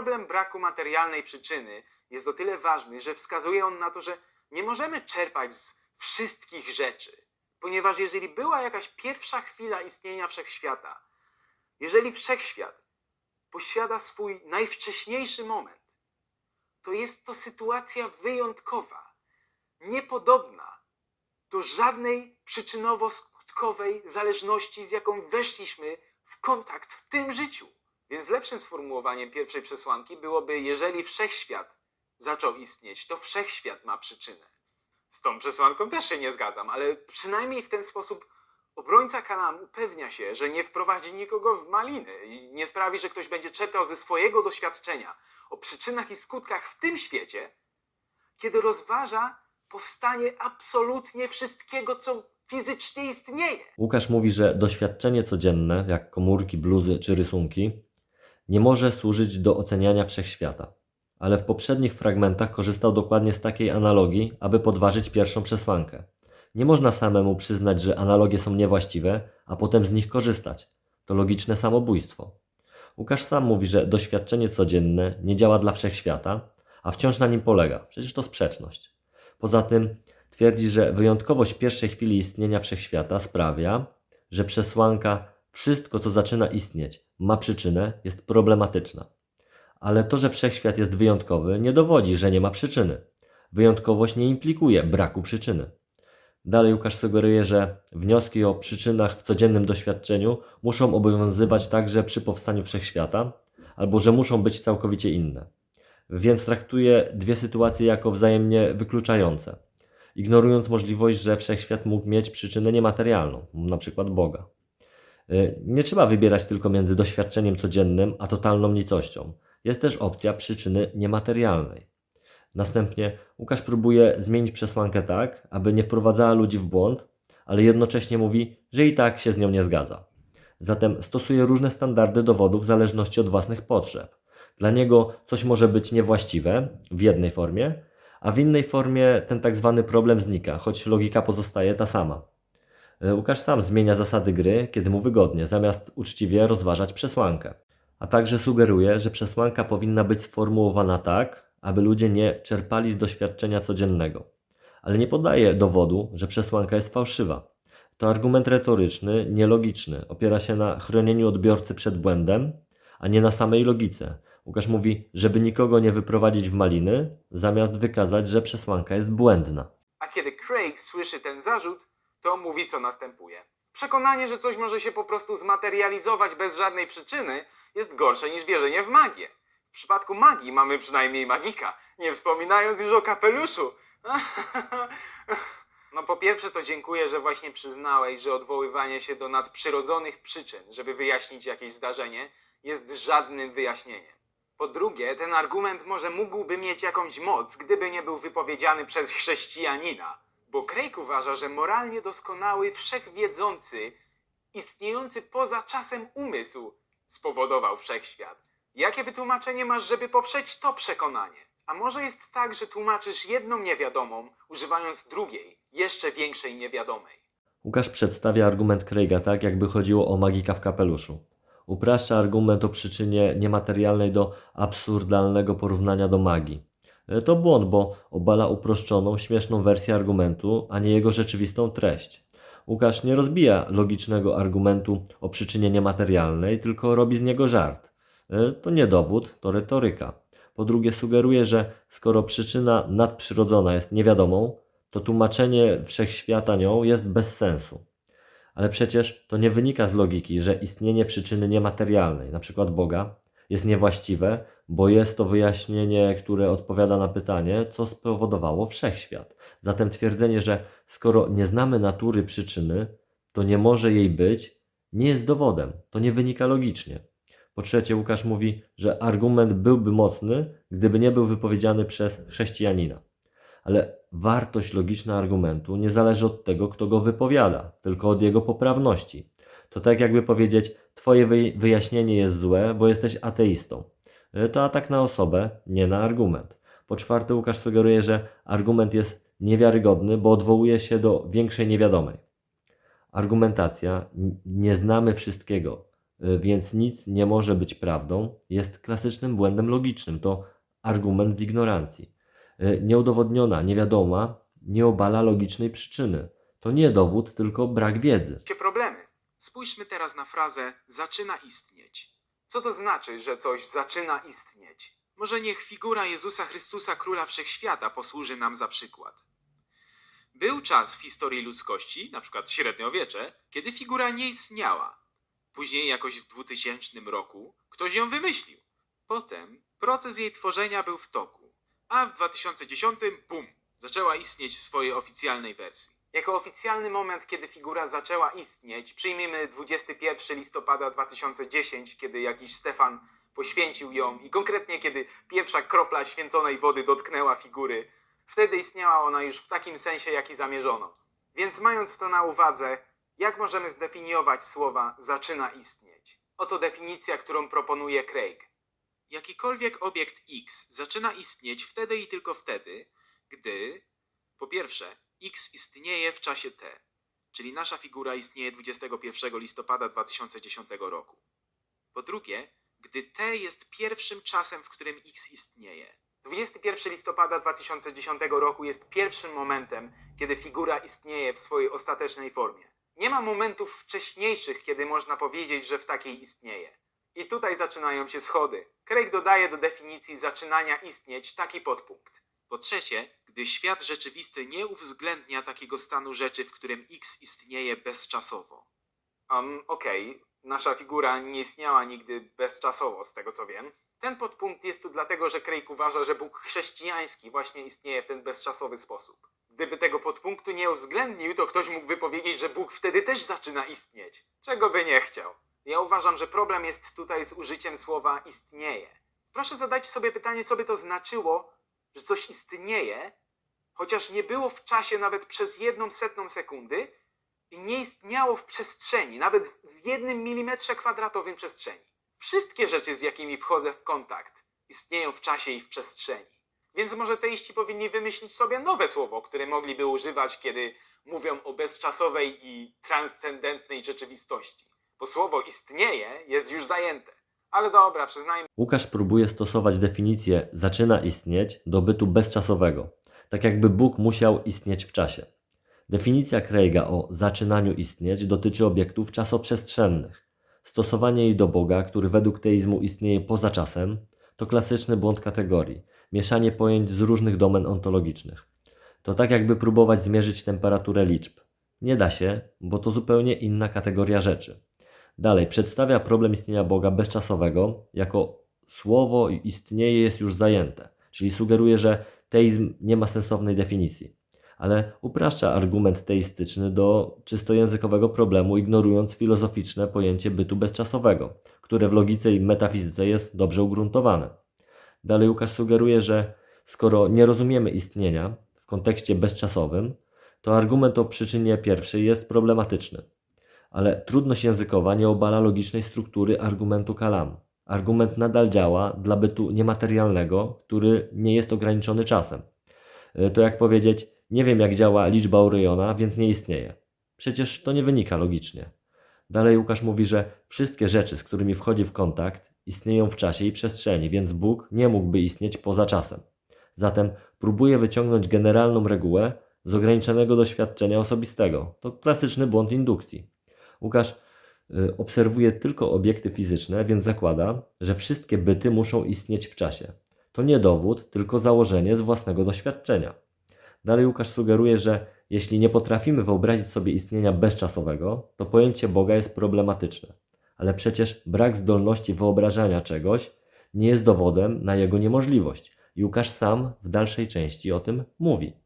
problem braku materialnej przyczyny jest o tyle ważny, że wskazuje on na to, że nie możemy czerpać z wszystkich rzeczy. Ponieważ jeżeli była jakaś pierwsza chwila istnienia wszechświata, jeżeli wszechświat posiada swój najwcześniejszy moment, to jest to sytuacja wyjątkowa, niepodobna do żadnej przyczynowo-skutkowej zależności, z jaką weszliśmy w kontakt w tym życiu. Więc lepszym sformułowaniem pierwszej przesłanki byłoby, jeżeli wszechświat zaczął istnieć, to wszechświat ma przyczynę. Z tą przesłanką też się nie zgadzam, ale przynajmniej w ten sposób obrońca Kanaan upewnia się, że nie wprowadzi nikogo w maliny i nie sprawi, że ktoś będzie czerpał ze swojego doświadczenia o przyczynach i skutkach w tym świecie, kiedy rozważa powstanie absolutnie wszystkiego, co fizycznie istnieje. Łukasz mówi, że doświadczenie codzienne, jak komórki, bluzy czy rysunki, nie może służyć do oceniania wszechświata. Ale w poprzednich fragmentach korzystał dokładnie z takiej analogii, aby podważyć pierwszą przesłankę. Nie można samemu przyznać, że analogie są niewłaściwe, a potem z nich korzystać. To logiczne samobójstwo. Łukasz sam mówi, że doświadczenie codzienne nie działa dla wszechświata, a wciąż na nim polega. Przecież to sprzeczność. Poza tym twierdzi, że wyjątkowość pierwszej chwili istnienia wszechświata sprawia, że przesłanka wszystko, co zaczyna istnieć, ma przyczynę, jest problematyczna. Ale to, że wszechświat jest wyjątkowy, nie dowodzi, że nie ma przyczyny. Wyjątkowość nie implikuje braku przyczyny. Dalej Łukasz sugeruje, że wnioski o przyczynach w codziennym doświadczeniu muszą obowiązywać także przy powstaniu wszechświata, albo że muszą być całkowicie inne. Więc traktuje dwie sytuacje jako wzajemnie wykluczające, ignorując możliwość, że wszechświat mógł mieć przyczynę niematerialną, przykład Boga. Y, Nie trzeba wybierać tylko między doświadczeniem codziennym a totalną nicością. Jest też opcja przyczyny niematerialnej. Następnie Łukasz próbuje zmienić przesłankę tak, aby nie wprowadzała ludzi w błąd, ale jednocześnie mówi, że i tak się z nią nie zgadza. Zatem stosuje różne standardy dowodów w zależności od własnych potrzeb. Dla niego coś może być niewłaściwe w jednej formie, a w innej formie ten tak zwany problem znika, choć logika pozostaje ta sama. E, Łukasz sam zmienia zasady gry, kiedy mu wygodnie, zamiast uczciwie rozważać przesłankę. A także sugeruje, że przesłanka powinna być sformułowana tak, aby ludzie nie czerpali z doświadczenia codziennego. Ale nie podaje dowodu, że przesłanka jest fałszywa. To argument retoryczny, nielogiczny, opiera się na chronieniu odbiorcy przed błędem, a nie na samej logice. Łukasz mówi, żeby nikogo nie wyprowadzić w maliny, zamiast wykazać, że przesłanka jest błędna. A kiedy Craig słyszy ten zarzut, to mówi co następuje. Przekonanie, że coś może się po prostu zmaterializować bez żadnej przyczyny, jest gorsze niż wierzenie w magię. W przypadku magii mamy przynajmniej magika, nie wspominając już o kapeluszu. No po pierwsze to dziękuję, że właśnie przyznałeś, że odwoływanie się do nadprzyrodzonych przyczyn, żeby wyjaśnić jakieś zdarzenie, jest żadnym wyjaśnieniem. Po drugie, ten argument może mógłby mieć jakąś moc, gdyby nie był wypowiedziany przez chrześcijanina. Bo Craig uważa, że moralnie doskonały, wszechwiedzący, istniejący poza czasem umysł spowodował wszechświat. Jakie wytłumaczenie masz, żeby poprzeć to przekonanie? A może jest tak, że tłumaczysz jedną niewiadomą, używając drugiej, jeszcze większej niewiadomej? Łukasz przedstawia argument Craiga tak, jakby chodziło o magika w kapeluszu. Upraszcza argument o przyczynie niematerialnej do absurdalnego porównania do magii. E, To błąd, bo obala uproszczoną, śmieszną wersję argumentu, a nie jego rzeczywistą treść. Łukasz nie rozbija logicznego argumentu o przyczynie niematerialnej, tylko robi z niego żart. E, To nie dowód, to retoryka. Po drugie, sugeruje, że skoro przyczyna nadprzyrodzona jest niewiadomą, to tłumaczenie wszechświata nią jest bez sensu. Ale przecież to nie wynika z logiki, że istnienie przyczyny niematerialnej, np. Boga, jest niewłaściwe, bo jest to wyjaśnienie, które odpowiada na pytanie, co spowodowało wszechświat. Zatem twierdzenie, że skoro nie znamy natury przyczyny, to nie może jej być, nie jest dowodem. To nie wynika logicznie. Po trzecie, Łukasz mówi, że argument byłby mocny, gdyby nie był wypowiedziany przez chrześcijanina. Ale wartość logiczna argumentu nie zależy od tego, kto go wypowiada, tylko od jego poprawności. To tak jakby powiedzieć, twoje wyj- wyjaśnienie jest złe, bo jesteś ateistą. Y, To atak na osobę, nie na argument. Po czwarte, Łukasz sugeruje, że argument jest niewiarygodny, bo odwołuje się do większej niewiadomej. Argumentacja, nie znamy wszystkiego, y, więc nic nie może być prawdą, jest klasycznym błędem logicznym. To argument z ignorancji. Y, Nieudowodniona, niewiadoma nie obala logicznej przyczyny. To nie dowód, tylko brak wiedzy. problemy. Spójrzmy teraz na frazę zaczyna istnieć. Co to znaczy, że coś zaczyna istnieć? Może niech figura Jezusa Chrystusa, Króla Wszechświata, posłuży nam za przykład. Był czas w historii ludzkości, na przykład średniowiecze, kiedy figura nie istniała. Później jakoś w 2000 roku ktoś ją wymyślił. Potem proces jej tworzenia był w toku. A w 2010 bum, zaczęła istnieć w swojej oficjalnej wersji. Jako oficjalny moment, kiedy figura zaczęła istnieć, przyjmijmy 21 listopada 2010, kiedy jakiś Stefan poświęcił ją i konkretnie kiedy pierwsza kropla święconej wody dotknęła figury, wtedy istniała ona już w takim sensie, jaki zamierzono. Więc mając to na uwadze, jak możemy zdefiniować słowa zaczyna istnieć? Oto definicja, którą proponuje Craig. Jakikolwiek obiekt X zaczyna istnieć wtedy i tylko wtedy, gdy po pierwsze, X istnieje w czasie T, czyli nasza figura istnieje 21 listopada 2010 roku. Po drugie, gdy T jest pierwszym czasem, w którym X istnieje. 21 listopada 2010 roku jest pierwszym momentem, kiedy figura istnieje w swojej ostatecznej formie. Nie ma momentów wcześniejszych, kiedy można powiedzieć, że w takiej istnieje. I tutaj zaczynają się schody. Craig dodaje do definicji zaczynania istnieć taki podpunkt. Po trzecie, gdy świat rzeczywisty nie uwzględnia takiego stanu rzeczy, w którym X istnieje bezczasowo. Um, okej, nasza figura nie istniała nigdy bezczasowo, z tego co wiem. Ten podpunkt jest tu dlatego, że Craig uważa, że Bóg chrześcijański właśnie istnieje w ten bezczasowy sposób. Gdyby tego podpunktu nie uwzględnił, to ktoś mógłby powiedzieć, że Bóg wtedy też zaczyna istnieć. Czego by nie chciał. Ja uważam, że problem jest tutaj z użyciem słowa istnieje. Proszę zadajcie sobie pytanie, co by to znaczyło, że coś istnieje, chociaż nie było w czasie nawet przez jedną setną sekundy i nie istniało w przestrzeni, nawet w jednym milimetrze kwadratowym przestrzeni. Wszystkie rzeczy, z jakimi wchodzę w kontakt, istnieją w czasie i w przestrzeni. Więc może teiści powinni wymyślić sobie nowe słowo, które mogliby używać, kiedy mówią o bezczasowej i transcendentnej rzeczywistości. Bo słowo istnieje jest już zajęte. Ale dobra, przyznajmy, Łukasz próbuje stosować definicję zaczyna istnieć do bytu bezczasowego, tak jakby Bóg musiał istnieć w czasie. Definicja Craiga o zaczynaniu istnieć dotyczy obiektów czasoprzestrzennych. Stosowanie jej do Boga, który według teizmu istnieje poza czasem, to klasyczny błąd kategorii, mieszanie pojęć z różnych domen ontologicznych. To tak jakby próbować zmierzyć temperaturę liczb. Nie da się, bo to zupełnie inna kategoria rzeczy. Dalej, przedstawia problem istnienia Boga bezczasowego jako słowo istnieje jest już zajęte, czyli sugeruje, że teizm nie ma sensownej definicji, ale upraszcza argument teistyczny do czysto językowego problemu, ignorując filozoficzne pojęcie bytu bezczasowego, które w logice i metafizyce jest dobrze ugruntowane. Dalej Łukasz sugeruje, że skoro nie rozumiemy istnienia w kontekście bezczasowym, to argument o przyczynie pierwszej jest problematyczny ale trudność językowa nie obala logicznej struktury argumentu kalam. Argument nadal działa dla bytu niematerialnego, który nie jest ograniczony czasem. Y, To jak powiedzieć, nie wiem jak działa liczba Oriona, więc nie istnieje. Przecież to nie wynika logicznie. Dalej Łukasz mówi, że wszystkie rzeczy, z którymi wchodzi w kontakt, istnieją w czasie i przestrzeni, więc Bóg nie mógłby istnieć poza czasem. Zatem próbuje wyciągnąć generalną regułę z ograniczonego doświadczenia osobistego. To klasyczny błąd indukcji. Łukasz y, obserwuje tylko obiekty fizyczne, więc zakłada, że wszystkie byty muszą istnieć w czasie. To nie dowód, tylko założenie z własnego doświadczenia. Dalej Łukasz sugeruje, że jeśli nie potrafimy wyobrazić sobie istnienia bezczasowego, to pojęcie Boga jest problematyczne. Ale przecież brak zdolności wyobrażania czegoś nie jest dowodem na jego niemożliwość. I Łukasz sam w dalszej części o tym mówi.